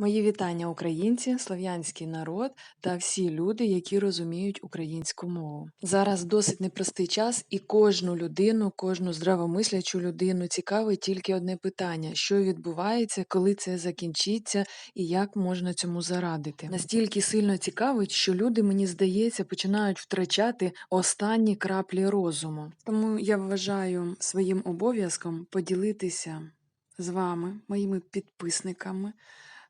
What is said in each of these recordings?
Мої вітання українці, слов'янський народ та всі люди, які розуміють українську мову. Зараз досить непростий час, і кожну людину, кожну здравомислячу людину цікавить тільки одне питання: що відбувається, коли це закінчиться, і як можна цьому зарадити. Настільки сильно цікавить, що люди, мені здається, починають втрачати останні краплі розуму. Тому я вважаю своїм обов'язком поділитися з вами, моїми підписниками.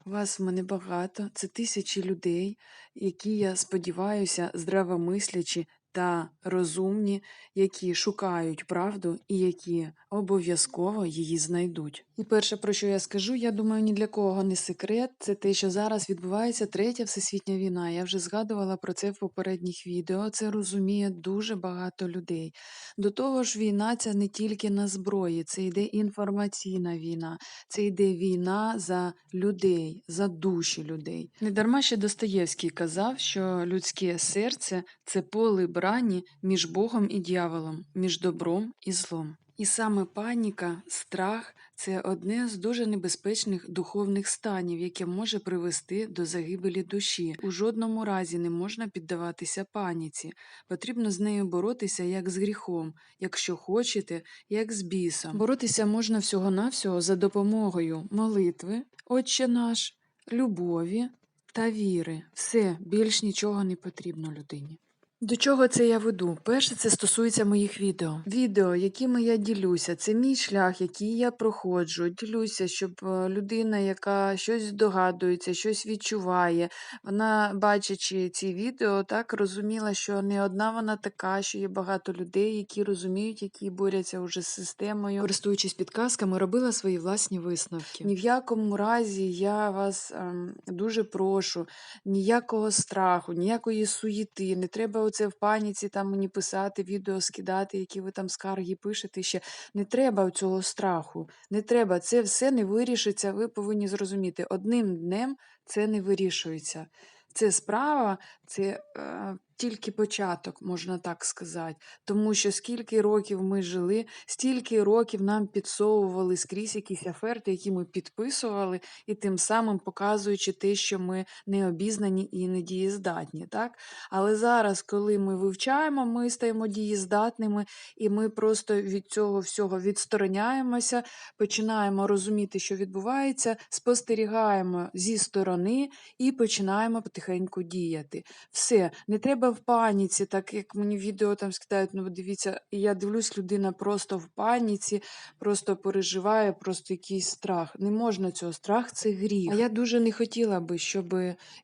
Вас в мене багато, це тисячі людей, які, я сподіваюся, здравомислячі та розумні, які шукають правду і які обов'язково її знайдуть. І перше, про що я скажу, я думаю, ні для кого не секрет, це те, що зараз відбувається третя всесвітня війна. Я вже згадувала про це в попередніх відео. Це розуміє дуже багато людей. До того ж, війна ця не тільки на зброї, це йде інформаційна війна, це йде війна за людей, за душі людей. Недарма ще Достоєвський казав, що людське серце це поле брані між Богом і дьяволом, між добром і злом. І саме паніка, страх це одне з дуже небезпечних духовних станів, яке може привести до загибелі душі. У жодному разі не можна піддаватися паніці. Потрібно з нею боротися як з гріхом, якщо хочете, як з бісом. Боротися можна всього-навсього за допомогою молитви, Отче наш, любові та віри. Все, більш нічого не потрібно людині. До чого це я веду? Перше, це стосується моїх відео. Відео, якими я ділюся, це мій шлях, який я проходжу. Ділюся, щоб е, людина, яка щось здогадується, щось відчуває, вона, бачачи ці відео, так розуміла, що не одна вона така, що є багато людей, які розуміють, які борються уже з системою, користуючись підказками, робила свої власні висновки. Ні в якому разі я вас ем, дуже прошу, ніякого страху, ніякої суєти, не треба оце в паніці там мені писати, відео скидати, які ви там скарги пишете ще. Не треба цього страху. Не треба. Це все не вирішиться. Ви повинні зрозуміти. Одним днем це не вирішується. Це справа, це е, тільки початок, можна так сказати. Тому що скільки років ми жили, стільки років нам підсовували скрізь якісь оферти, які ми підписували, і тим самим показуючи те, що ми не обізнані і не дієздатні. Так? Але зараз, коли ми вивчаємо, ми стаємо дієздатними, і ми просто від цього всього відстороняємося, починаємо розуміти, що відбувається, спостерігаємо зі сторони і починаємо потихеньку діяти. Все, не треба в паніці, так як мені відео там скидають, ну дивіться, і я дивлюсь, людина просто в паніці, просто переживає, просто якийсь страх. Не можна цього, страх це гріх. А я дуже не хотіла би, щоб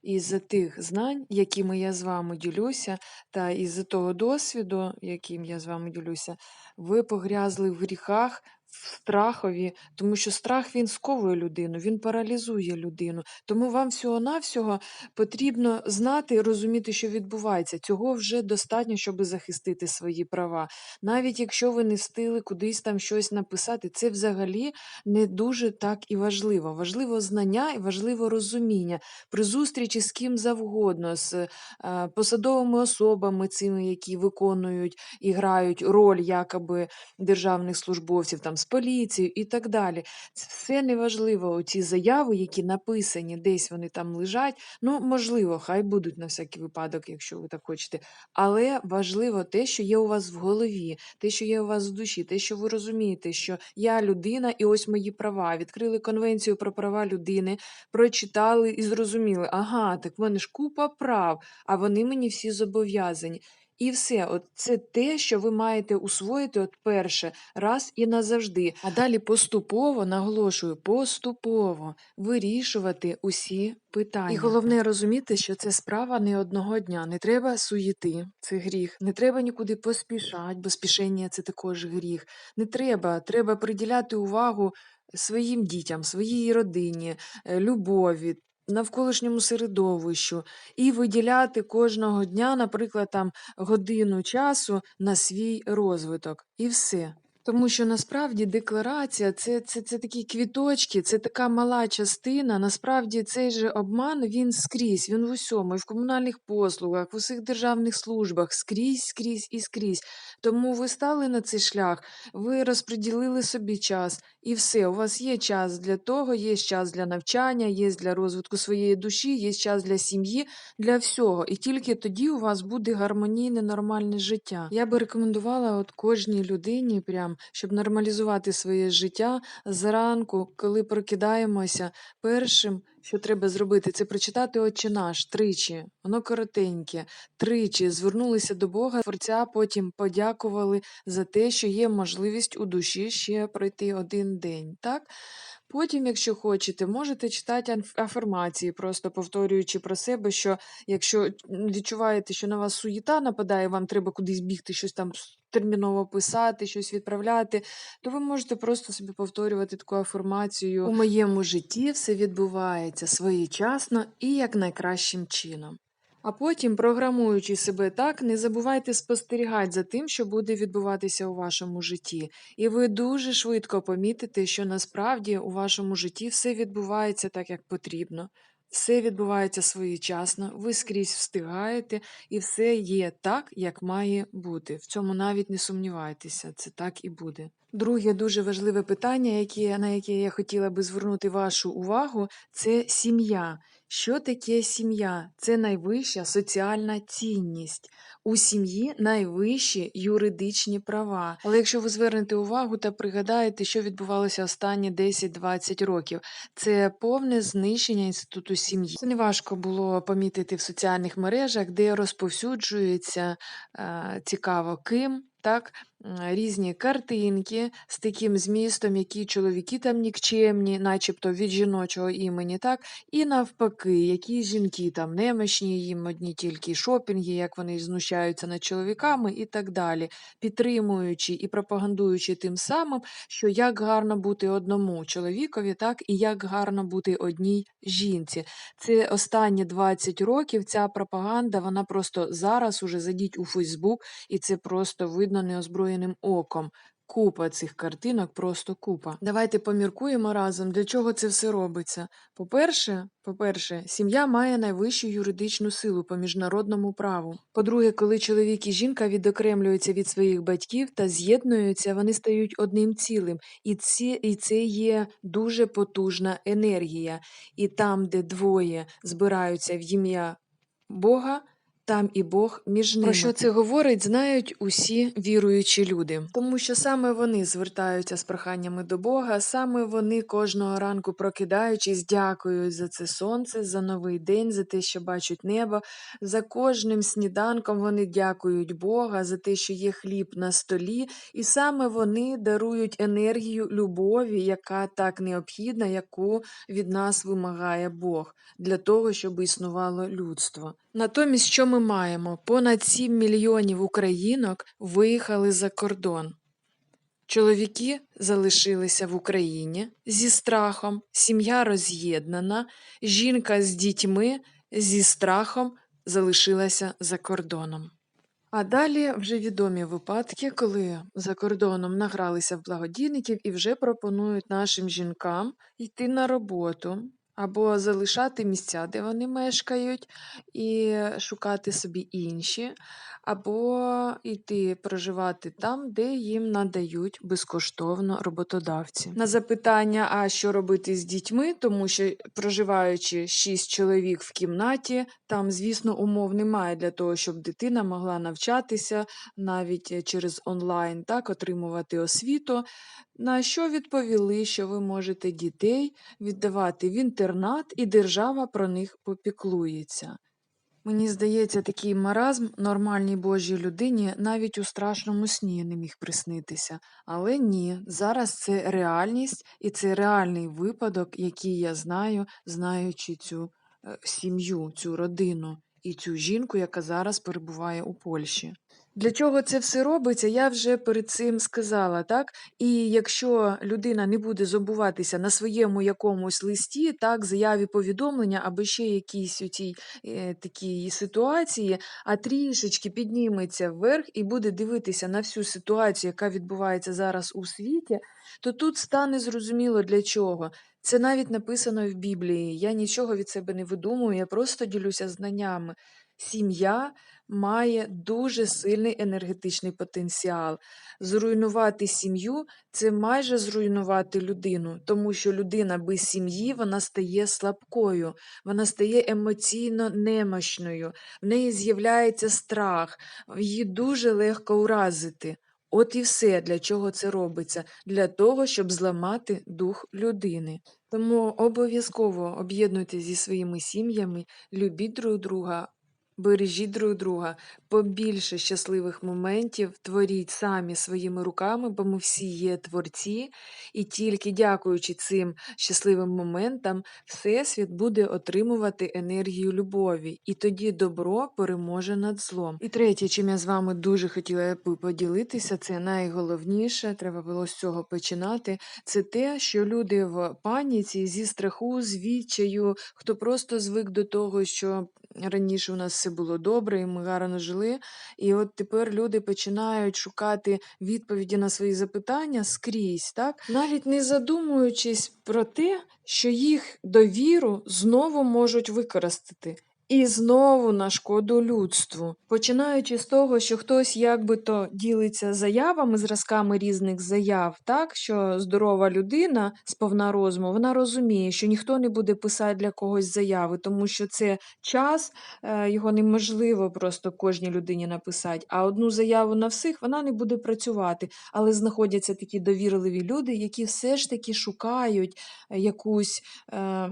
із тих знань, якими я з вами ділюся, та із того досвіду, яким я з вами ділюся, ви погрязли в гріхах. Страхові, тому що страх він сковує людину, він паралізує людину. Тому вам всього-навсього потрібно знати і розуміти, що відбувається. Цього вже достатньо, щоб захистити свої права. Навіть якщо ви не встигли кудись там щось написати, це взагалі не дуже так і важливо. Важливо знання і важливо розуміння при зустрічі з ким завгодно, з е, посадовими особами, цими, які виконують і грають роль якоби державних службовців, там з поліцією і так далі. Це все неважливо. Ці заяви, які написані, десь вони там лежать. Ну, можливо, хай будуть на всякий випадок, якщо ви так хочете. Але важливо те, що є у вас в голові, те, що є у вас в душі, те, що ви розумієте, що я людина, і ось мої права. Відкрили конвенцію про права людини, прочитали і зрозуміли, ага, так в мене ж купа прав, а вони мені всі зобов'язані. І все, от це те, що ви маєте усвоїти от перше раз і назавжди. А далі поступово, наголошую, поступово вирішувати усі питання. І головне розуміти, що це справа не одного дня. Не треба суєти, це гріх. Не треба нікуди поспішати, бо спішення це також гріх. Не треба, треба приділяти увагу своїм дітям, своїй родині, е, любові навколишньому середовищу і виділяти кожного дня, наприклад, там годину часу на свій розвиток. І все. Тому що насправді декларація це, це, це такі квіточки, це така мала частина. Насправді цей же обман він скрізь, він в усьому, і в комунальних послугах, в усіх державних службах, скрізь, скрізь і скрізь. Тому ви стали на цей шлях, ви розподілили собі час І все, у вас є час для того, є час для навчання, є для розвитку своєї душі, є час для сім'ї, для всього. І тільки тоді у вас буде гармонійне, нормальне життя. Я би рекомендувала от кожній людині, прям, щоб нормалізувати своє життя зранку, коли прокидаємося, першим, що треба зробити, це прочитати Отче наш тричі. Воно коротеньке, тричі звернулися до Бога, Творця, потім подякували за те, що є можливість у душі ще пройти один день. Так? Потім, якщо хочете, можете читати афірмації, просто повторюючи про себе, що якщо відчуваєте, що на вас суєта нападає, вам треба кудись бігти, щось там терміново писати, щось відправляти, то ви можете просто собі повторювати таку афірмацію. У моєму житті все відбувається своєчасно і як найкращим чином. А потім, програмуючи себе так, не забувайте спостерігати за тим, що буде відбуватися у вашому житті. І ви дуже швидко помітите, що насправді у вашому житті все відбувається так, як потрібно. Все відбувається своєчасно, ви скрізь встигаєте, і все є так, як має бути. В цьому навіть не сумнівайтеся, це так і буде. Друге дуже важливе питання, яке, на яке я хотіла би звернути вашу увагу, це сім'я. Що таке сім'я? Це найвища соціальна цінність. У сім'ї найвищі юридичні права. Але якщо ви звернете увагу та пригадаєте, що відбувалося останні 10-20 років, це повне знищення інституту сім'ї. Це неважко було помітити в соціальних мережах, де розповсюджується е, цікаво ким. Так, різні картинки з таким змістом, які чоловіки там нікчемні, начебто від жіночого імені, так, і навпаки, які жінки там немощні, їм одні тільки шопінги, як вони знущаються над чоловіками і так далі, підтримуючи і пропагандуючи тим самим, що як гарно бути одному чоловікові, так і як гарно бути одній жінці. Це останні 20 років ця пропаганда, вона просто зараз уже зайдіть у Фейсбук, і це просто видно неозброєним оком. Купа цих картинок, просто купа. Давайте поміркуємо разом, для чого це все робиться. По-перше, по-перше, сім'я має найвищу юридичну силу по міжнародному праву. По-друге, коли чоловік і жінка відокремлюються від своїх батьків та з'єднуються, вони стають одним цілим. І, ці, і це є дуже потужна енергія. І там, де двоє збираються в ім'я Бога, там і Бог між ними. Про що це говорить, знають усі віруючі люди, тому що саме вони звертаються з проханнями до Бога, саме вони кожного ранку прокидаючись, дякують за це сонце, за новий день, за те, що бачать небо. За кожним сніданком вони дякують Бога за те, що є хліб на столі, і саме вони дарують енергію любові, яка так необхідна, яку від нас вимагає Бог, для того, щоб існувало людство. Натомість, що ми маємо? Понад 7 мільйонів українок виїхали за кордон. Чоловіки залишилися в Україні зі страхом, сім'я роз'єднана, жінка з дітьми зі страхом залишилася за кордоном. А далі вже відомі випадки, коли за кордоном награлися в благодійників і вже пропонують нашим жінкам йти на роботу або залишати місця, де вони мешкають, і шукати собі інші, або йти проживати там, де їм надають безкоштовно роботодавці. На запитання, а що робити з дітьми, тому що проживаючи шість чоловік в кімнаті, там, звісно, умов немає для того, щоб дитина могла навчатися навіть е, через онлайн, так, отримувати освіту. На що відповіли, що ви можете дітей віддавати в інтернат, і держава про них попіклується. Мені здається, такий маразм нормальній Божій людині навіть у страшному сні не міг приснитися. Але ні, зараз це реальність, і це реальний випадок, який я знаю, знаючи цю е, сім'ю, цю родину і цю жінку, яка зараз перебуває у Польщі. Для чого це все робиться, я вже перед цим сказала, так? І якщо людина не буде забуватися на своєму якомусь листі, так, заяві повідомлення або ще якійсь у цій е, такій ситуації, а трішечки підніметься вверх і буде дивитися на всю ситуацію, яка відбувається зараз у світі, то тут стане зрозуміло для чого. Це навіть написано в Біблії. Я нічого від себе не видумую, я просто ділюся знаннями. Сім'я має дуже сильний енергетичний потенціал. Зруйнувати сім'ю це майже зруйнувати людину, тому що людина без сім'ї вона стає слабкою, вона стає емоційно немощною, в неї з'являється страх, її дуже легко уразити. От і все, для чого це робиться, для того, щоб зламати дух людини. Тому обов'язково об'єднуйтесь зі своїми сім'ями, любіть друг друга, бережіть друг друга, побільше щасливих моментів творіть самі своїми руками, бо ми всі є творці, і тільки дякуючи цим щасливим моментам, Всесвіт буде отримувати енергію любові, і тоді добро переможе над злом. І третє, чим я з вами дуже хотіла би поділитися, це найголовніше, треба було з цього починати. Це те, що люди в паніці зі страху, з відчаю, хто просто звик до того, що раніше у нас все було добре, і ми гарно жили. І от тепер люди починають шукати відповіді на свої запитання скрізь, так? навіть не задумуючись про те, що їх довіру знову можуть використати. І знову на шкоду людству. Починаючи з того, що хтось якби то ділиться заявами, зразками різних заяв, так що здорова людина сповна розуму, вона розуміє, що ніхто не буде писати для когось заяви, тому що це час, е, його неможливо просто кожній людині написати. А одну заяву на всіх вона не буде працювати. Але знаходяться такі довірливі люди, які все ж таки шукають е, якусь. е,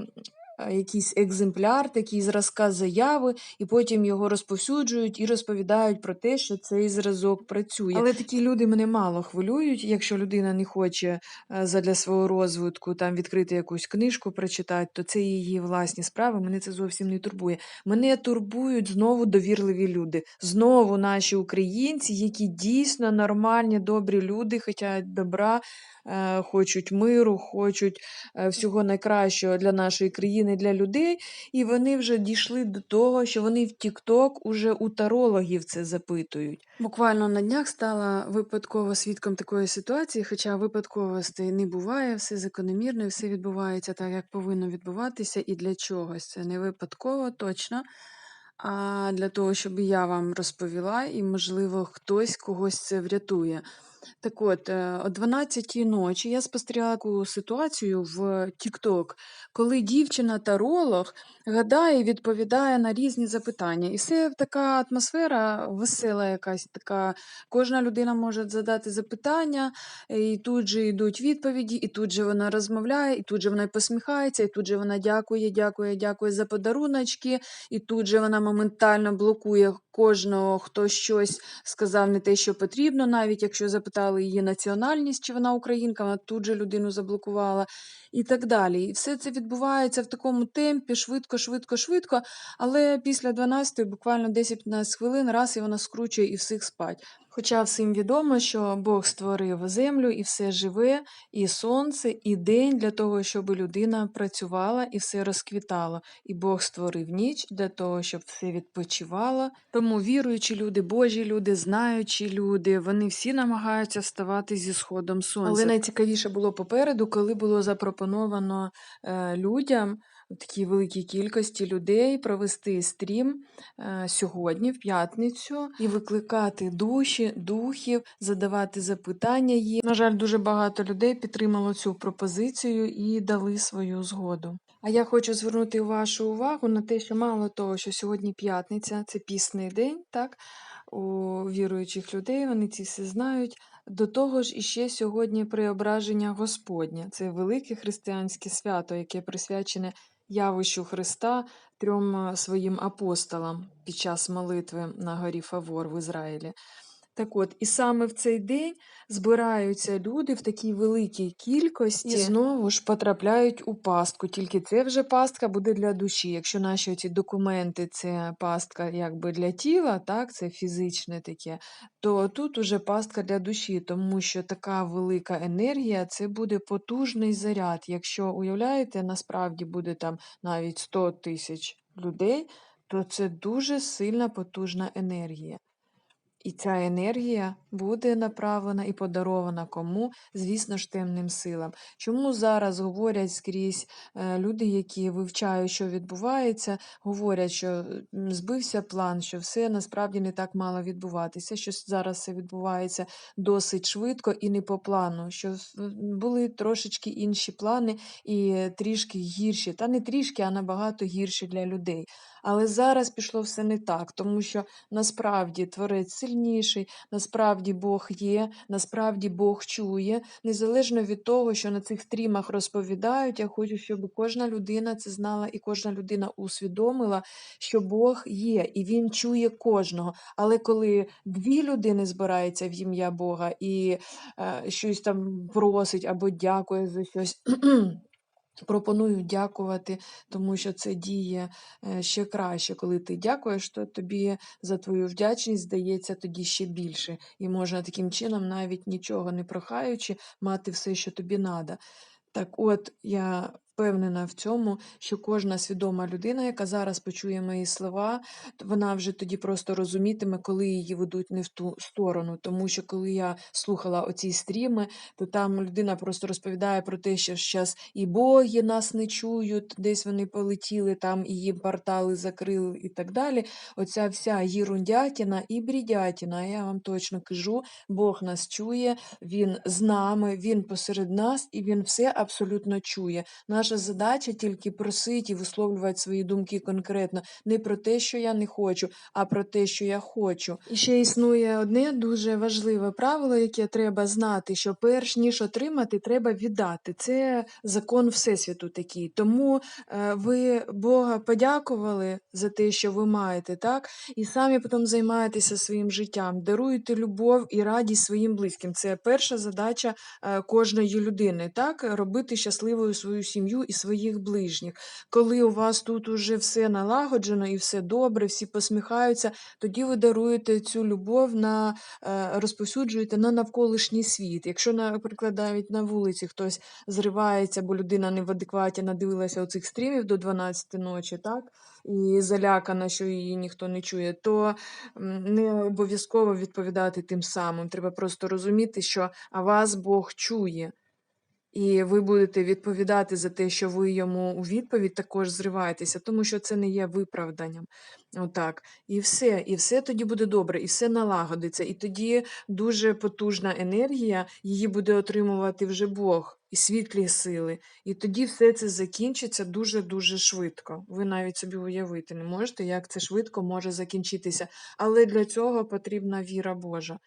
Якийсь екземпляр, такий зразка заяви, і потім його розповсюджують і розповідають про те, що цей зразок працює. Але такі люди мене мало хвилюють. Якщо людина не хоче е, задля свого розвитку там відкрити якусь книжку, прочитати, то це її власні справи. Мене це зовсім не турбує. Мене турбують знову довірливі люди, знову наші українці, які дійсно нормальні, добрі люди, хочуть добра, е, хочуть миру, хочуть е, всього найкращого для нашої країни, для людей. І вони вже дійшли до того, що вони в TikTok уже у тарологів це запитують. Буквально на днях стала випадково свідком такої ситуації, хоча випадковостей не буває, все закономірно, все відбувається так, як повинно відбуватися, і для чогось. Це не випадково точно. А для того, щоб я вам розповіла, і, можливо, хтось когось це врятує. Так от, е, о 12-й ночі я спостерігала таку ситуацію в TikTok, коли дівчина-таролог гадає і відповідає на різні запитання. І це така атмосфера весела, якась така. Кожна людина може задати запитання, і тут же йдуть відповіді, і тут же вона розмовляє, і тут же вона посміхається, і тут же вона дякує, дякує, дякує за подаруночки, і тут же вона моментально блокує кожного, хто щось сказав не те, що потрібно, навіть якщо запитали її національність, чи вона українка, вона тут же людину заблокувала і так далі. І все це відбувається в такому темпі, швидко, швидко, швидко. Але після 12 буквально 10-15 хвилин раз і вона скручує і всіх спать. Хоча всім відомо, що Бог створив землю і все живе, і сонце, і день для того, щоб людина працювала і все розквітало. І Бог створив ніч для того, щоб все відпочивало. Тому віруючі люди, Божі люди, знаючі люди, вони всі намагаються вставати зі сходом сонця. Але найцікавіше було попереду, коли було запропоновано е, людям в такій великій кількості людей провести стрім е, сьогодні, в п'ятницю, і викликати душі, духів, задавати запитання їм. На жаль, дуже багато людей підтримало цю пропозицію і дали свою згоду. А я хочу звернути вашу увагу на те, що мало того, що сьогодні п'ятниця, це пісний день, так? У віруючих людей вони ці все знають. До того ж, іще сьогодні преображення Господня, Це велике християнське свято, яке присвячене явищу Христа трьом е, своїм апостолам під час молитви на горі Фавор в Ізраїлі. Так от, і саме в цей день збираються люди в такій великій кількості і знову ж потрапляють у пастку. Тільки це вже пастка буде для душі. Якщо наші ці документи це пастка якби для тіла, так, це фізичне таке, то тут уже пастка для душі, тому що така велика енергія це буде потужний заряд. Якщо уявляєте, насправді буде там навіть 100 тисяч людей, то це дуже сильна потужна енергія. І ця енергія буде направлена і подарована кому? Звісно ж, темним силам. Чому зараз говорять скрізь е, люди, які вивчають, що відбувається, говорять, що збився план, що все насправді не так мало відбуватися, що зараз все відбувається досить швидко і не по плану, що були трошечки інші плани і трішки гірші, та не трішки, а набагато гірші для людей. Але зараз пішло все не так, тому що насправді творець сильніший, насправді Бог є, насправді Бог чує, незалежно від того, що на цих стрімах розповідають. Я хочу, щоб кожна людина це знала і кожна людина усвідомила, що Бог є і Він чує кожного. Але коли дві людини збираються в ім'я Бога і е, щось там просить або дякує за щось. Пропоную дякувати, тому що це діє е, ще краще. Коли ти дякуєш, то тобі за твою вдячність здається тоді ще більше. І можна таким чином, навіть нічого не прохаючи, мати все, що тобі треба. Так от, я впевнена в цьому, що кожна свідома людина, яка зараз почує мої слова, вона вже тоді просто розумітиме, коли її ведуть не в ту сторону. Тому що коли я слухала оці стріми, то там людина просто розповідає про те, що зараз і боги нас не чують, десь вони полетіли, там і їм портали закрили і так далі. Оця вся єрундятіна і брідятіна, я вам точно кажу, Бог нас чує, Він з нами, Він посеред нас, і Він все абсолютно чує. Наша задача тільки просити і висловлювати свої думки конкретно не про те, що я не хочу, а про те, що я хочу. І ще існує одне дуже важливе правило, яке треба знати: що перш ніж отримати, треба віддати. Це закон Всесвіту такий. Тому е, ви Бога подякували за те, що ви маєте, так? І самі потім займаєтеся своїм життям, даруєте любов і радість своїм близьким. Це перша задача е, кожної людини, так? Робити щасливою свою сім'ю і своїх ближніх. Коли у вас тут уже все налагоджено і все добре, всі посміхаються, тоді ви даруєте цю любов на е, розповсюджуєте на навколишній світ. Якщо, наприклад, навіть на вулиці хтось зривається, бо людина не в адекваті надивилася оцих стрімів до 12 ночі, так? І залякана, що її ніхто не чує, то не обов'язково відповідати тим самим. Треба просто розуміти, що а вас Бог чує. І ви будете відповідати за те, що ви йому у відповідь також зриваєтеся, тому що це не є виправданням. Отак. І все, і все тоді буде добре, і все налагодиться. І тоді дуже потужна енергія, її буде отримувати вже Бог і світлі сили. І тоді все це закінчиться дуже-дуже швидко. Ви навіть собі уявити не можете, як це швидко може закінчитися. Але для цього потрібна віра Божа.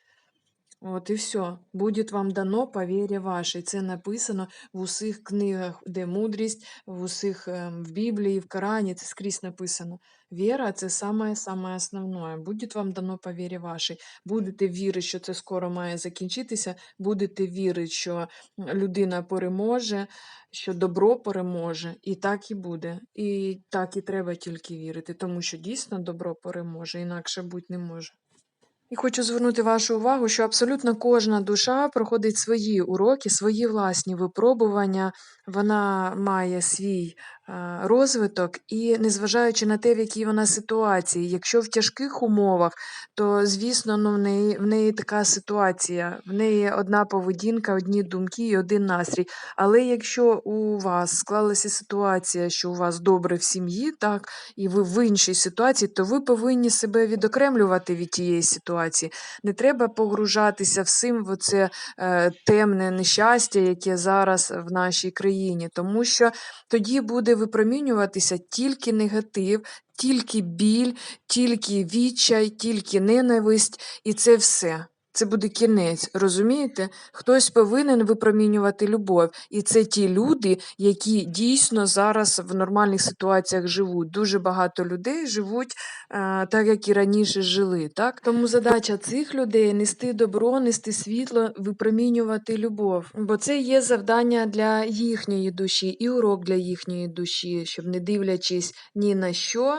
От і все. Буде вам дано по вірі вашій. Це написано в усіх книгах, де мудрість, в усіх ем, в Біблії, в Корані, це скрізь написано. Віра це саме саме основне. Буде вам дано по вірі вашій. Будете вірити, що це скоро має закінчитися, будете вірити, що людина переможе, що добро переможе, і так і буде. І так і треба тільки вірити, тому що дійсно добро переможе, інакше бути не може. І хочу звернути вашу увагу, що абсолютно кожна душа проходить свої уроки, свої власні випробування. Вона має свій розвиток, і незважаючи на те, в якій вона ситуації, якщо в тяжких умовах, то звісно, ну, в неї в неї така ситуація, в неї одна поведінка, одні думки і один настрій. Але якщо у вас склалася ситуація, що у вас добре в сім'ї, так, і ви в іншій ситуації, то ви повинні себе відокремлювати від тієї ситуації. Не треба погружатися всім в це е, темне нещастя, яке зараз в нашій країні, тому що тоді буде випромінюватися тільки негатив, тільки біль, тільки відчай, тільки ненависть, і це все. Це буде кінець, розумієте? Хтось повинен випромінювати любов. І це ті люди, які дійсно зараз в нормальних ситуаціях живуть. Дуже багато людей живуть е, так, як і раніше жили. Так? Тому задача цих людей нести добро, нести світло, випромінювати любов. Бо це є завдання для їхньої душі і урок для їхньої душі, щоб не дивлячись ні на що,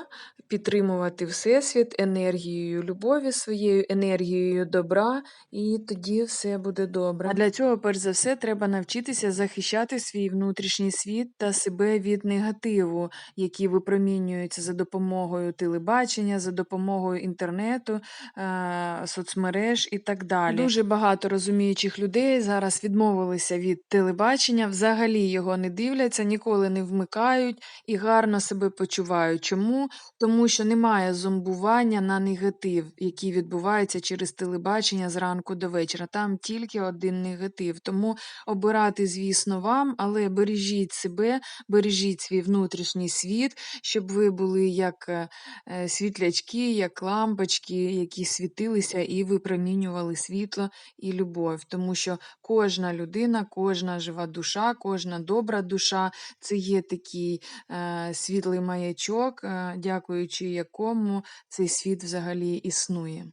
підтримувати Всесвіт енергією любові, своєю енергією добра, і тоді все буде добре. А для цього, перш за все, треба навчитися захищати свій внутрішній світ та себе від негативу, який випромінюється за допомогою телебачення, за допомогою інтернету, е, соцмереж і так далі. Дуже багато розуміючих людей зараз відмовилися від телебачення, взагалі його не дивляться, ніколи не вмикають і гарно себе почувають. Чому? Тому що немає зомбування на негатив, який відбувається через телебачення зранку до вечора. Там тільки один негатив. Тому обирати, звісно, вам, але бережіть себе, бережіть свій внутрішній світ, щоб ви були як е, е, світлячки, як лампочки, які світилися і випромінювали світло і любов. Тому що кожна людина, кожна жива душа, кожна добра душа це є такий е, світлий маячок, е, дякуючи якому цей світ взагалі існує.